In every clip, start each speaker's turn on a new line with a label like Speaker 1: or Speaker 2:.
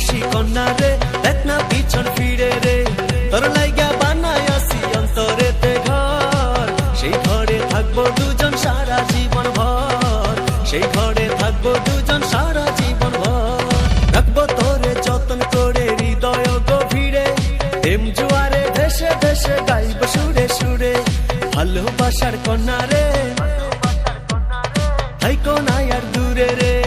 Speaker 1: পৌরবশী কন্যা রে, দেখ না পিছন ফিরে রে। তোর লাইগা বানায় আসি অন্তরেতে ঘর। সেই ঘরে থাকব দুজন সারা জীবন ভর। সেই ঘরে থাকব দুজন সারা জীবন ভর। রাখব তোরে যতন করে হৃদয় গভীরে। প্রেম জুয়ারে ভেসে ভেসে গাইব সুরে সুরে। ভালোবাসার কন্যা রে। হাই কোনায় আর দূরে রে।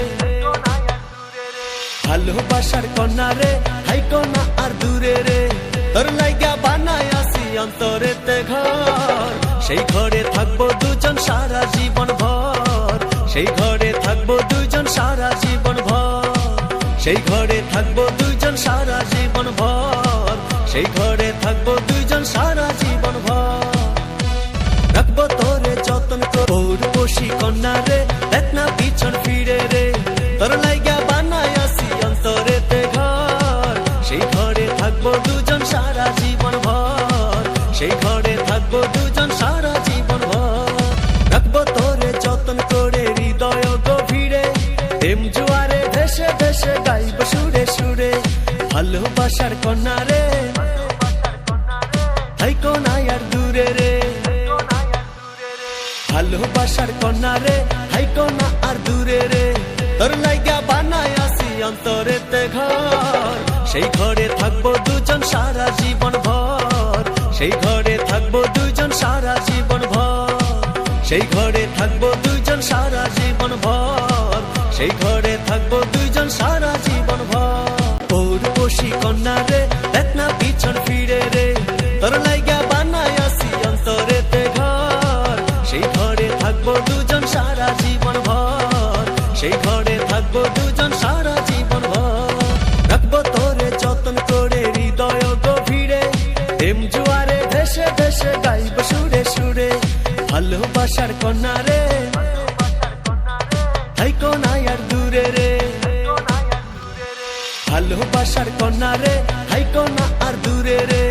Speaker 1: ভালোবাসার কন্যা রে, হাই কোনা আর দূরে রে। তোর লাইগা বানায় আসি অন্তরেতে ঘর। সেই ঘরে থাকব দুজন সারা জীবন ভর। সেই ঘরে থাকব দুজন সারা জীবন ভর। সেই ঘরে থাকব দুজন সারা জীবন ভর। সেই ঘরে থাকব দুজন সারা জীবন ভর। রাখব তোরে যতন পৌরবশী কন্যা রে, দেখ না পিছন ফিরে রে। তোর থাকব দুজন সারা জীবন ভর। সেই ঘরে থাকব দুজন সারা জীবন ভর। রাখব তোরে যতন করে, হৃদয় গভীরে। প্রেম জুয়ারে ভেসে ভেসে গাইব সুরে সুরে। ভালোবাসার কন্যা রে হাই কোনায় আর দূরে রে। ভালোবাসার কন্যা রে হাই কোনা আর দূরে রে। তোর লাইগা বানায় আসি অন্তরেতে ঘর। সেই ঘরে থাকব দুজন সারা জীবন ভর সেই ঘরে থাকব দুজন সারা জীবন ভর সেই ঘরে থাকব দুজন সারা জীবন ভর সেই ঘরে থাকব দুজন সারা জীবন ভর পৌরবশী কন্যা রে, দেখ না পিছন ফিরে রে। তোর লাইগা বানায় আসি অন্তরেতে ঘর। সেই ঘরে থাকব দুজন সারা জীবন ভর সেই ঘরে থাকব দুজন সারা ভালোবাসার কন্যা রে। তাই কোনায় আর দূরে রে। ভালোবাসার কন্যা রে তাই কনা আর দূরে রে।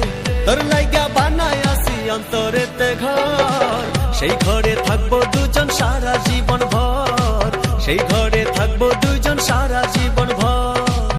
Speaker 1: তোর লাইগা বানায় আসি অন্তরেতে ঘর। সেই ঘরে থাকব দুজন সারা জীবন ভর সেই ঘরে